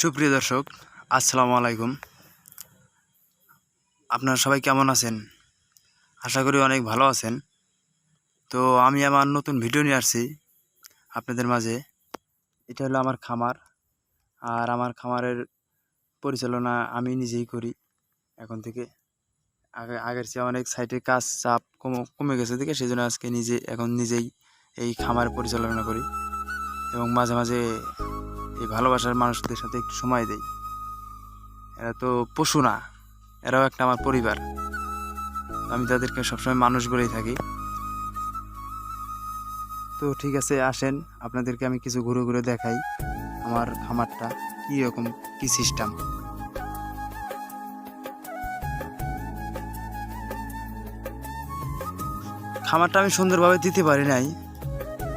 সুপ্রিয় দর্শক, আসসালামু আলাইকুম। আপনারা সবাই কেমন আছেন? আশা করি অনেক ভালো আছেন। তো আমি আমার নতুন ভিডিও নিয়ে আসছি আপনাদের মাঝে। এটা হলো আমার খামার, আর আমার খামারের পরিচালনা আমি নিজেই করি। এখন থেকে আগে, আগের চেয়ে অনেক সাইটে কাজ চাপ কম- কমে গেছে থেকে সেই জন্য আজকে নিজে, এখন নিজেই এই খামার পরিচালনা করি। এবং মাঝে মাঝে এই ভালোবাসার মানুষদের সাথে একটু সময় দেই। এরা তো পশু না, এরাও একটা আমার পরিবার। আমি তাদেরকে সবসময় মানুষ বলেই থাকি। তো ঠিক আছে, আসেন, আপনাদেরকে আমি কিছু ঘুরে ঘুরে দেখাই আমার খামারটা, কী রকম, কী সিস্টেম খামারটা আমি সুন্দরভাবে দিতে পারি নাই,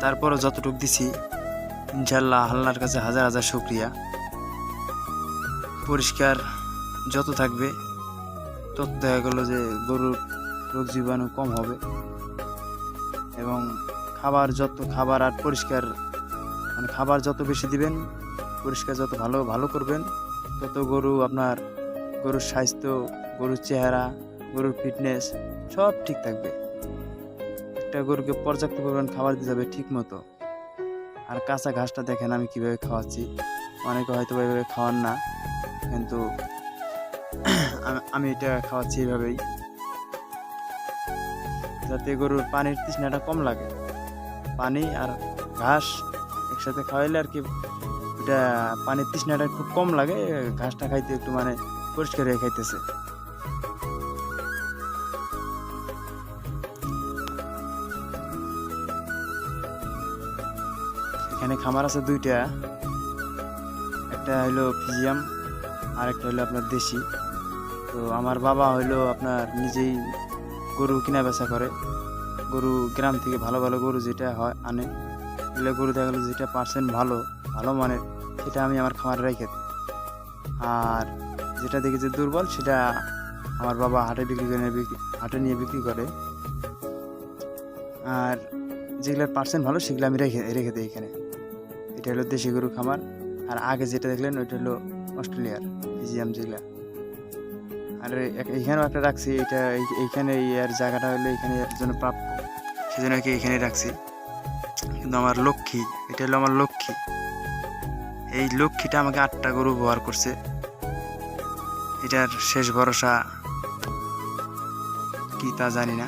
তারপরও যতটুকু দিছি ইনশাল্লাহ আল্লাহর কাছে হাজার হাজার শুক্রিয়া। পরিষ্কার যত থাকবে, তত দেখা গেলো যে গরুর রোগ জীবাণু কম হবে এবং খাবার যত খাবার আর পরিষ্কার মানে খাবার যত বেশি দিবেন, পরিষ্কার যত ভালো ভালো করবেন, তত গরু আপনার গরুর স্বাস্থ্য, গরুর চেহারা, গরুর ফিটনেস সব ঠিক থাকবে। একটা গরুকে পর্যাপ্ত পরিমাণ খাবার দিতে হবে ঠিক মতো আর কাঁচা ঘাসটা দেখেন আমি কীভাবে খাওয়াচ্ছি। অনেকে হয়তো বা এভাবে খাওয়ান না, কিন্তু আমি এটা খাওয়াচ্ছি এইভাবেই যাতে গরুর পানির তৃষ্ণাটা কম লাগে। পানি আর ঘাস একসাথে খাওয়াইলে আর কি এটা পানির তৃষ্ণাটা খুব কম লাগে, ঘাসটা খাইতে একটু মানে পরিষ্কার হয়ে খাইতেছে। এখানে খামার আছে দুইটা। একটা হলো ফিজিয়াম আর একটা হলো আপনার দেশি। তো আমার বাবা হইল আপনার নিজেই গরু কিনা বেচা করে। গরু গ্রাম থেকে ভালো ভালো গরু যেটা হয় আনে। এগুলো গরু দেখা যেটা পার্সেন্ট ভালো ভালো মানের, সেটা আমি আমার খামারে রেখে দিই। আর যেটা দেখি যে দুর্বল, সেটা আমার বাবা হাটে বিক্রি করে হাটে নিয়ে বিক্রি করে। আর যেগুলোর পার্সেন্ট ভালো, সেগুলো আমি রেখে রেখে দিই এখানে। এটা হলো দেশি গরু খামার আর আগে যেটা দেখলেন ওইটা হলো অস্ট্রেলিয়ার ফিজিয়াম যেগুলা আর এইখানেও একটা রাখছি এটা এই- এইখানে এর জায়গাটা হলো এখানে জন্য প্রাপ্য সেজন্য কি এখানে রাখছি কিন্তু আমার লক্ষ্মী এটা হলো আমার লক্ষ্মী এই লক্ষ্মীটা আমাকে আটটা গরু ব্যবহার করছে এটার শেষ ভরসা কি তা জানি না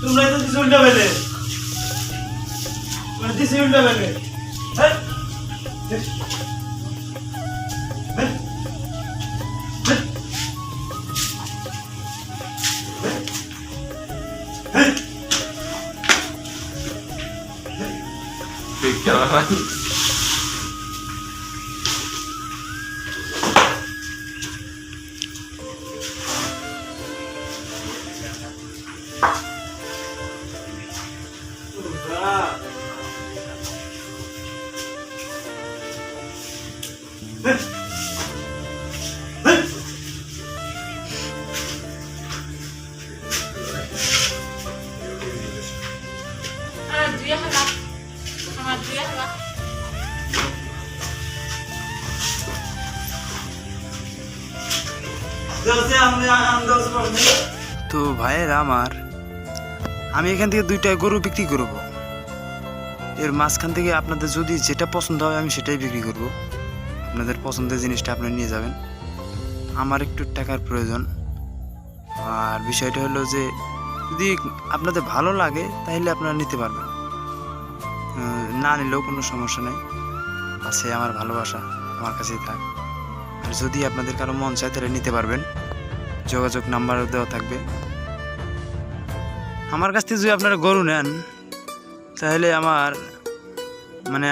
তোমরা তো দিছো উল্টা বেলে মানে দিছো উল্টা বেলে হেই। হেই। হেই। তো ভাইয়েরা আমার, আমি এখান থেকে দুইটা গরু বিক্রি করব। এর মাঝখান থেকে আপনাদের যদি যেটা পছন্দ হবে আমি সেটাই বিক্রি করব। আপনাদের পছন্দের জিনিসটা আপনি নিয়ে যাবেন। আমার একটু টাকার প্রয়োজন। আর বিষয়টা হলো যে, যদি আপনাদের ভালো লাগে তাহলে আপনারা নিতে পারবেন। না নিলেও কোনো সমস্যা নেই। আছে আমার ভালোবাসা, আমার কাছেই থাক। আর যদি আপনাদের কারও মন চায় তাহলে নিতে পারবেন। যোগাযোগ নাম্বার দেওয়া থাকবে। আমার কাছ থেকে যদি আপনারা গরু নেন তাহলে আমার মানে